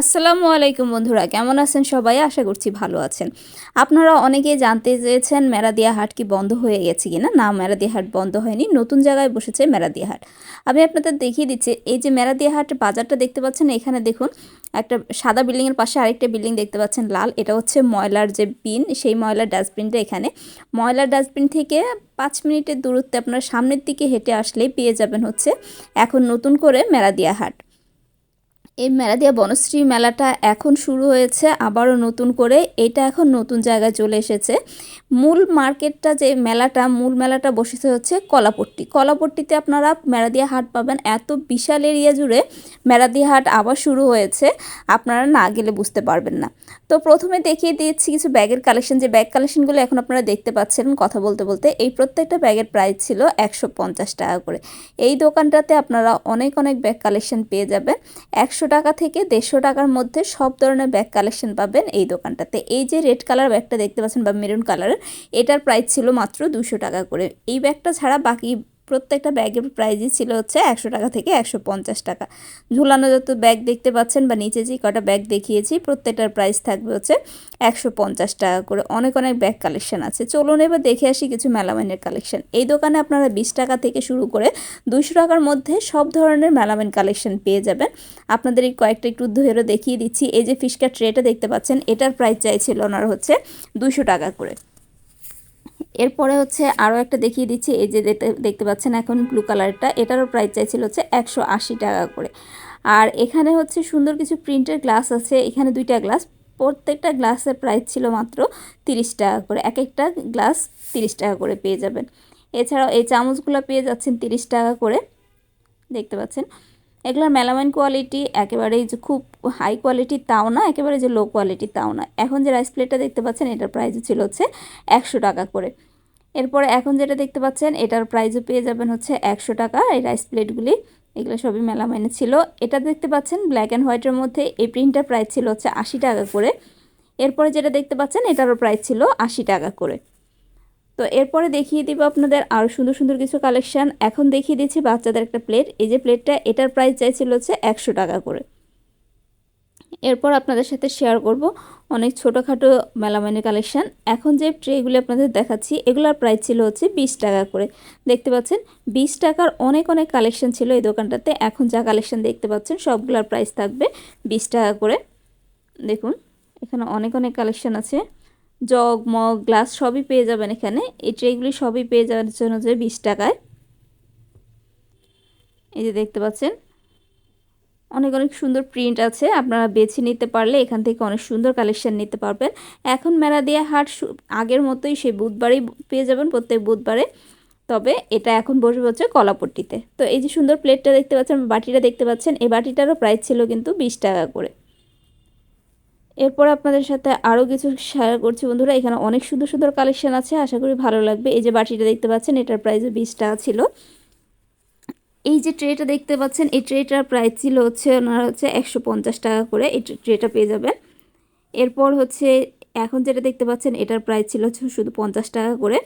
আসসালামু আলাইকুম বন্ধুরা, কেমন আছেন সবাই? আশা করছি ভালো আছেন। আপনারা অনেকেই জানতে চেয়েছেন মেরাদিয়া হাট কি বন্ধ হয়ে গেছে কিনা? না, মেরাদিয়া হাট বন্ধ হয়নি। নতুন জায়গায় বসেছে মেরাদিয়া হাট। আমি আপনাদের দেখিয়ে দিচ্ছি, এই যে মেরাদিয়া হাট বাজারটা দেখতে পাচ্ছেন, এখানে দেখুন, একটা সাদা বিল্ডিংয়ের পাশে আরেকটা বিল্ডিং দেখতে পাচ্ছেন, লাল। এটা হচ্ছে ময়লার যে বিন, সেই ময়লার ডাস্টবিনটা এখানে। ময়লার ডাস্টবিন থেকে পাঁচ মিনিটের দূরত্বে আপনার সামনের দিকে হেঁটে আসলেই পেয়ে যাবেন হচ্ছে এখন নতুন করে মেরাদিয়া হাট। এই মেলাদিয়া বনশ্রী মেলাটা এখন শুরু হয়েছে, আবারও নতুন করে। এটা এখন নতুন জায়গায় চলে এসেছে। মূল মার্কেটটা যে মেলাটা, মূল মেলাটা বসেছে হচ্ছে কলাপট্টি। কলাপট্টিতে আপনারা মেরাদিয়া হাট পাবেন। এত বিশাল এরিয়া জুড়ে মেরাদিয়া হাট আবার শুরু হয়েছে। আপনারা না গেলে বুঝতে পারবেন না। তো প্রথমে দেখিয়ে দিয়েছি কিছু ব্যাগের কালেকশন। যে ব্যাগ কালেকশনগুলো এখন আপনারা দেখতে পাচ্ছেন কথা বলতে বলতে, এই প্রত্যেকটা ব্যাগের প্রাইস ছিল একশো পঞ্চাশ টাকা করে। এই দোকানটাতে আপনারা অনেক অনেক ব্যাগ কালেকশন পেয়ে যাবেন। একশো টাকা থেকে দেড়শো টাকার মধ্যে সব ধরনের ব্যাগ কালেকশন পাবেন এই দোকানটাতে। এই যে রেড কালার ব্যাগটা দেখতে পাচ্ছেন বা মেরুন কালারের এটার প্রাইস ছিল মাত্র দুশো টাকা করে। এই ব্যাগটা ছাড়া বাকি প্রত্যেকটা ব্যাগের প্রাইজই ছিল হচ্ছে একশো টাকা থেকে একশো পঞ্চাশ টাকা। ঝুলানো যত ব্যাগ দেখতে পাচ্ছেন বা নিচে যে কটা ব্যাগ দেখিয়েছি, প্রত্যেকটার প্রাইস থাকবে হচ্ছে একশো পঞ্চাশ টাকা করে। অনেক অনেক ব্যাগ কালেকশন আছে। চলুন এবার দেখে আসি কিছু মেলামাইনের কালেকশন। এই দোকানে আপনারা বিশ টাকা থেকে শুরু করে দুশো টাকার মধ্যে সব ধরনের মেলামাইন কালেকশন পেয়ে যাবেন। আপনাদের এই কয়েকটা একটু ধরে দেখিয়ে দিচ্ছি। এই যে ফিশকার ট্রেটা দেখতে পাচ্ছেন, এটার প্রাইস চাইছিল ওনার হচ্ছে দুশো টাকা করে। এরপরে হচ্ছে আরও একটা দেখিয়ে দিচ্ছি, এই যে দেখতে পাচ্ছেন এখন ব্লু কালারটা এটারও প্রাইস চাইছিল হচ্ছে একশো আশি টাকা করে। আর এখানে হচ্ছে সুন্দর কিছু প্রিন্টের গ্লাস আছে, এখানে দুইটা গ্লাস প্রত্যেকটা গ্লাসের প্রাইস ছিল মাত্র তিরিশ টাকা করে এক একটা গ্লাস তিরিশ টাকা করে পেয়ে যাবেন। এছাড়াও এই চামচগুলো পেয়ে যাচ্ছেন তিরিশ টাকা করে, দেখতে পাচ্ছেন। এগুলোর মেলামাইন কোয়ালিটি একেবারেই যে খুব হাই কোয়ালিটি তাও না একেবারে যে লো কোয়ালিটি তাও না। এখন যে রাইস প্লেটটা দেখতে পাচ্ছেন, এটার প্রাইস ছিল হচ্ছে একশো টাকা করে। এরপরে এখন যেটা দেখতে পাচ্ছেন, এটার প্রাইসও পেয়ে যাবেন হচ্ছে একশো টাকা। এই রাইস প্লেটগুলি এগুলো সবই মেলামাইনে ছিল। এটা দেখতে পাচ্ছেন ব্ল্যাক অ্যান্ড হোয়াইটের মধ্যে এই প্রিন্টটার প্রাইস ছিল হচ্ছে আশি টাকা করে। এরপরে যেটা দেখতে পাচ্ছেন, এটারও প্রাইস ছিল আশি টাকা করে। তো এরপরে দেখিয়ে দিব আপনাদের আরও সুন্দর সুন্দর কিছু কালেকশান এখন দেখিয়ে দিচ্ছি বাচ্চাদের একটা প্লেট এই যে প্লেটটা এটার প্রাইস চাইছিল হচ্ছে একশো টাকা করে। এরপর আপনাদের সাথে শেয়ার করব অনেক ছোটোখাটো মেলামাইনের কালেকশান এখন যে ট্রেগুলি আপনাদের দেখাচ্ছি, এগুলোর প্রাইস ছিল হচ্ছে বিশ টাকা করে। দেখতে পাচ্ছেন, বিশ টাকার অনেক অনেক কালেকশান ছিল এই দোকানটাতে। এখন যা কালেকশান দেখতে পাচ্ছেন, সবগুলোর প্রাইস থাকবে বিশ টাকা করে। দেখুন, এখানে অনেক অনেক কালেকশান আছে। জগ, মগ, গ্লাস সবই পেয়ে যাবেন এখানে। এই ট্রেগুলি সবই পেয়ে যাওয়ার জন্য যে বিশ টাকায়। এই যে দেখতে পাচ্ছেন, অনেক অনেক সুন্দর প্রিন্ট আছে। আপনারা বেছে নিতে পারলে এখান থেকে অনেক সুন্দর কালেকশান নিতে পারবেন। এখন মেলা দিয়ে হাট আগের মতোই সেই বুধবারেই পেয়ে যাবেন প্রত্যেক বুধবারে। তবে এটা এখন বসে হচ্ছে কলাপট্টিতে। তো এই যে সুন্দর প্লেটটা দেখতে পাচ্ছেন, বাটিটা দেখতে পাচ্ছেন, এই বাটিটারও প্রাইস ছিল কিন্তু বিশ টাকা করে। এরপর আপনাদের সাথে আরও কিছু শেয়ার করছি। বন্ধুরা, এখানে অনেক সুন্দর সুন্দর কালেকশান আছে, আশা করি ভালো লাগবে। এই যে বাটিটা দেখতে পাচ্ছেন, এটার প্রাইসও বিশ টাকা ছিল। এই যে ট্রেটা দেখতে পাচ্ছেন, এই ট্রেটার প্রাইস ছিল হচ্ছে ওনার হচ্ছে একশো পঞ্চাশ টাকা করে, এই ট্রেটা পেয়ে যাবেন। এরপর হচ্ছে, এখন যেটা দেখতে পাচ্ছেন, এটার প্রাইস ছিল হচ্ছে শুধু পঞ্চাশ টাকা করে।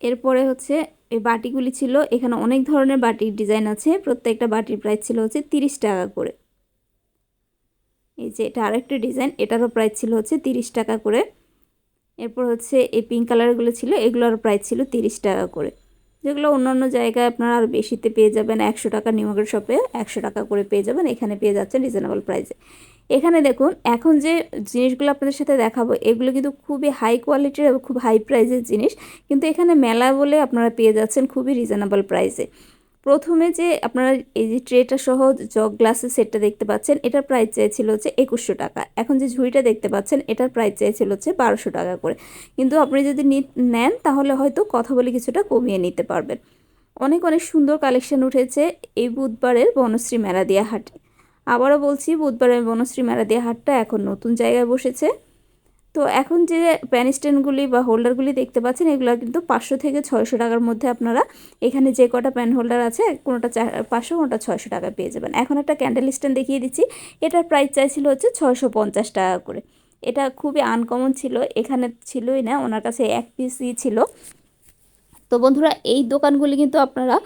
এরপরে হচ্ছে, এই বাটিগুলি ছিল, এখানে অনেক ধরনের বাটির ডিজাইন আছে। প্রত্যেকটা বাটির প্রাইস ছিল হচ্ছে তিরিশ টাকা করে। এই যে এটা আরেকটা ডিজাইন, এটারও প্রাইস ছিল হচ্ছে তিরিশ টাকা করে। এরপর হচ্ছে এই পিঙ্ক কালারগুলো ছিল, এগুলোর প্রাইস ছিল তিরিশ টাকা করে। যেগুলো অন্যান্য জায়গায় আপনারা আরও বেশিতে পেয়ে যাবেন, একশো টাকা নিউমার্কেট শপে একশো টাকা করে পেয়ে যাবেন, এখানে পেয়ে যাচ্ছেন রিজনেবল প্রাইসে এখানে দেখুন, এখন যে জিনিসগুলো আপনাদের সাথে দেখাবো, এগুলো কিন্তু খুবই হাই কোয়ালিটির এবং খুব হাই প্রাইসের জিনিস। কিন্তু এখানে মেলা বলে আপনারা পেয়ে যাচ্ছেন খুবই রিজনেবল প্রাইসে প্রথমে যে আপনারা এই যে ট্রেটা সহ জগ গ্লাসের সেটটা দেখতে পাচ্ছেন, এটার প্রাইস চেয়েছিল হচ্ছে একুশশো টাকা। এখন যে ঝুড়িটা দেখতে পাচ্ছেন, এটার প্রাইস চেয়েছিল হচ্ছে বারোশো টাকা করে। কিন্তু আপনি যদি নেন, তাহলে হয়তো কথা বলে কিছুটা কমিয়ে নিতে পারবেন। অনেক অনেক সুন্দর কালেকশন উঠেছে এই বুধবারের বনশ্রী মেলাদিয়া হাটে। আবারও বলছি, বুধবারের বনশ্রী মেলাদিয়া হাটটা এখন নতুন জায়গায় বসেছে। তো এখন যে প্যান স্ট্যান্ডগুলি বা হোল্ডারগুলি দেখতে পাচ্ছেন, এগুলো কিন্তু পাঁচশো থেকে ছয়শো টাকার মধ্যে আপনারা এখানে যে কটা প্যান হোল্ডার আছে, কোনোটা পাঁচশো, কোনোটা ছয়শো টাকা পেয়ে যাবেন। এখন একটা ক্যান্ডেল স্ট্যান্ড দেখিয়ে দিচ্ছি। এটার প্রাইস চাইছিল হচ্ছে ছয়শো পঞ্চাশ টাকা করে। এটা খুবই আনকমন ছিল, এখানে ছিলই না, ওনার কাছে এক পিসই ছিল। তো বন্ধুরা, এই দোকানগুলি কিন্তু আপনারা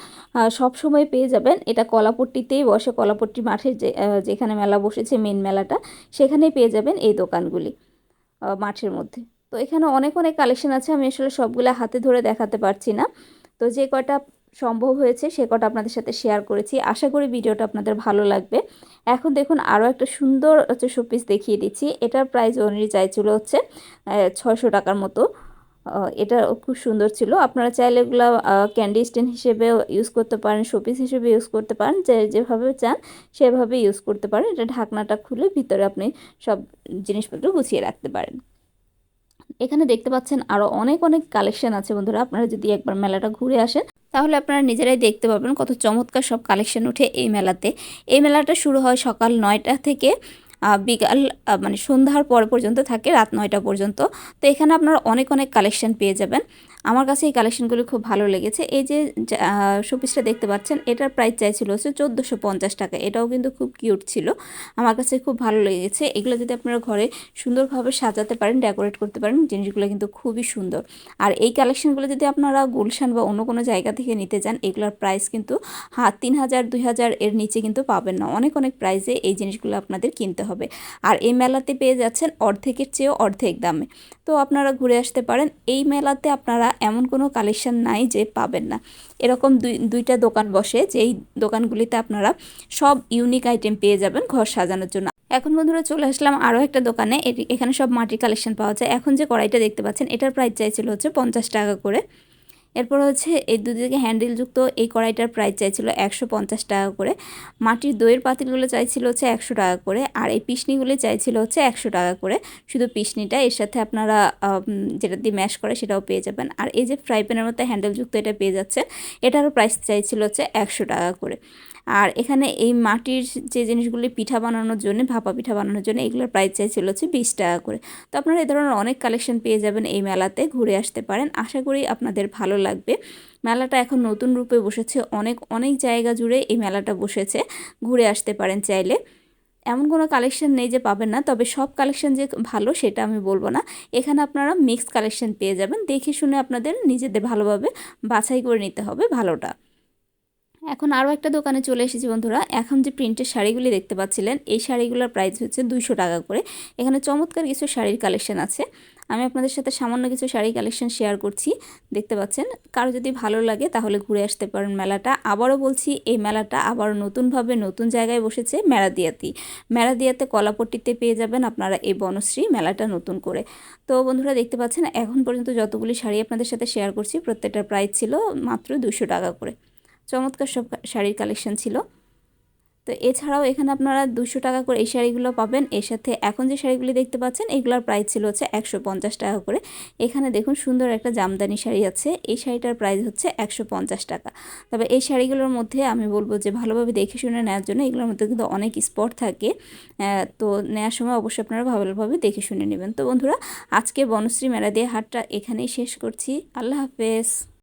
সব সময় পেয়ে যাবেন। এটা কলাপট্টিতেই বসে, কলাপট্টি মাঠে যে যেখানে মেলা বসেছে মেন মেলাটা, সেখানেই পেয়ে যাবেন এই দোকানগুলি। মাঠের মধ্যে। তো এখানে অনেক অনেক কালেকশন আছে, আমি আসলে সবগুলো হাতে ধরে দেখাতে পারছি না। তো যে কটা সম্ভব হয়েছে, সে কটা আপনাদের সাথে শেয়ার করেছি। আশা করি ভিডিওটা আপনাদের ভালো লাগবে। এখন দেখুন, আরও একটা সুন্দর, হচ্ছে শোপিস দেখিয়ে দিচ্ছি। এটার প্রাইস অনুযায়ী চাইছিল হচ্ছে ছয়শো টাকার মতো। এটা খুব সুন্দর ছিল। আপনারা চাইলে এগুলো ক্যান্ডি স্ট্যান্ড হিসেবেও ইউজ করতে পারেন শোপিস হিসেবে ইউজ করতে পারেন, যে যেভাবে চান সেভাবে ইউজ করতে পারেন। এটা ঢাকনাটা খুলে ভিতরে আপনি সব জিনিসপত্র গুছিয়ে রাখতে পারেন। এখানে দেখতে পাচ্ছেন আরও অনেক অনেক কালেকশন আছে বন্ধুরা। আপনারা যদি একবার মেলাটা ঘুরে আসেন, তাহলে আপনারা নিজেরাই দেখতে পাবেন কত চমৎকার সব কালেকশন উঠে এই মেলাতে। এই মেলাটা শুরু হয় সকাল নয়টা থেকে বিকাল মানে সন্ধ্যার পর পর্যন্ত থাকে, রাত নয়টা পর্যন্ত। তো এখানে আপনারা অনেক অনেক কালেকশন পেয়ে যাবেন। আমার কাছে এই কালেকশনগুলি খুব ভালো লেগেছে। এই যে শোপিসটা দেখতে পাচ্ছেন, এটার প্রাইস চাইছিল হচ্ছে চোদ্দোশো পঞ্চাশ টাকা। এটাও কিন্তু খুব কিউট ছিল। আমার কাছে খুব ভালো লেগেছে। এগুলো যদি আপনারা ঘরে সুন্দরভাবে সাজাতে পারেন ডেকোরেট করতে পারেন, জিনিসগুলো কিন্তু খুবই সুন্দর। আর এই কালেকশনগুলো যদি আপনারা গুলশান বা অন্য কোনো জায়গা থেকে নিতে যান এগুলোর প্রাইস কিন্তু হ্যাঁ তিন হাজার, দুই হাজার এর নিচে কিন্তু পাবেন না। অনেক অনেক প্রাইসে এই জিনিসগুলো আপনাদের কিনতে হবে। আর এই মেলাতে পেয়ে যাচ্ছেন অর্ধেকের চেয়েও অর্ধেক দামে। তো আপনারা ঘুরে আসতে পারেন। এই মেলাতে আপনারা এমন কোনো কালেকশন নাই যে পাবেন না। এরকম দুই, দুইটা দোকান বসে, যেই দোকানগুলিতে আপনারা সব ইউনিক আইটেম পেয়ে যাবেন ঘর সাজানোর জন্য। এখন বন্ধুরা চলে আসলাম আরও একটা দোকানে। এখানে সব মাটির কালেকশন পাওয়া যায়। এখন যে কড়াইটা দেখতে পাচ্ছেন, এটার প্রাইস চাইছিল হচ্ছে পঞ্চাশ টাকা করে। এরপর হচ্ছে এই দুদিকে হ্যান্ডেলযুক্ত এই কড়াইটার প্রাইস চাইছিল একশো পঞ্চাশ টাকা করে। মাটির দইয়ের পাতিলগুলো চাইছিল হচ্ছে একশো টাকা করে আর এই পিসনিগুলি চাইছিল হচ্ছে একশো টাকা করে। শুধু পিসনিটা এর সাথে আপনারা যেটা দিয়ে ম্যাশ করে সেটাও পেয়ে যাবেন। আর এই যে ফ্রাই প্যানের মধ্যে হ্যান্ডেলযুক্ত এটা পেয়ে যাচ্ছে, এটারও প্রাইস চাইছিল হচ্ছে একশো টাকা করে। আর এখানে এই মাটির যে জিনিসগুলি পিঠা বানানোর জন্য, ভাপা পিঠা বানানোর জন্য, এগুলোর প্রাইস চাইছিল হচ্ছে বিশ টাকা করে। তো আপনারা এই ধরনের অনেক কালেকশন পেয়ে যাবেন এই মেলাতে, ঘুরে আসতে পারেন। আশা করি আপনাদের ভালো লাগবে। মেলাটা এখন নতুন রূপে বসেছে। অনেক অনেক জায়গা জুড়ে এই মেলাটা বসেছে। ঘুরে আসতে পারেন চাইলে। এমন কোনো কালেকশন নেই যে পাবেন না, তবে সব কালেকশন যে ভালো সেটা আমি বলব না। এখানে আপনারা মিক্সড কালেকশন পেয়ে যাবেন। দেখে শুনে আপনাদের নিজেদের ভালোভাবে বাছাই করে নিতে হবে ভালোটা। এখন আরও একটা দোকানে চলে এসেছি বন্ধুরা। এখন যে প্রিন্টের শাড়িগুলি দেখতে পাচ্ছিলেন, এই শাড়িগুলোর প্রাইস হচ্ছে দুইশো টাকা করে। এখানে চমৎকার কিছু শাড়ির কালেকশন আছে। আমি আপনাদের সাথে সামান্য কিছু শাড়ি কালেকশন শেয়ার করছি। দেখতে পাচ্ছেন, কারও যদি ভালো লাগে তাহলে ঘুরে আসতে পারেন মেলাটা। আবারও বলছি, এই মেলাটা আবারও নতুনভাবে নতুন জায়গায় বসেছে মেরাদিয়াতি। মেরাদিয়াতে কলাপট্টিতে পেয়ে যাবেন আপনারা এই বনশ্রী মেলাটা নতুন করে। তো বন্ধুরা, দেখতে পাচ্ছেন, এখন পর্যন্ত যতগুলি শাড়ি আপনাদের সাথে শেয়ার করছি, প্রত্যেকটার প্রাইস ছিল মাত্র দুশো টাকা করে। চমৎকার সব শাড়ির কালেকশন ছিল। তো এছাড়াও এখানে আপনারা দুশো টাকা করে এই শাড়িগুলো পাবেন। এর সাথে এখন যে শাড়িগুলি দেখতে পাচ্ছেন, এগুলোর প্রাইস ছিল হচ্ছে একশো পঞ্চাশ টাকা করে। এখানে দেখুন সুন্দর একটা জামদানি শাড়ি আছে। এই শাড়িটার প্রাইস হচ্ছে একশো পঞ্চাশ টাকা। তবে এই শাড়িগুলোর মধ্যে আমি বলব যে ভালোভাবে দেখে শুনে নেওয়ার জন্য এগুলোর মধ্যে কিন্তু অনেক স্পট থাকে। তো নেওয়ার সময় অবশ্যই আপনারা ভালোভাবে দেখে শুনে নেবেন। তো বন্ধুরা, আজকে বনশ্রী মেলা দিয়ে হাটটা এখানেই শেষ করছি। আল্লাহ হাফেজ।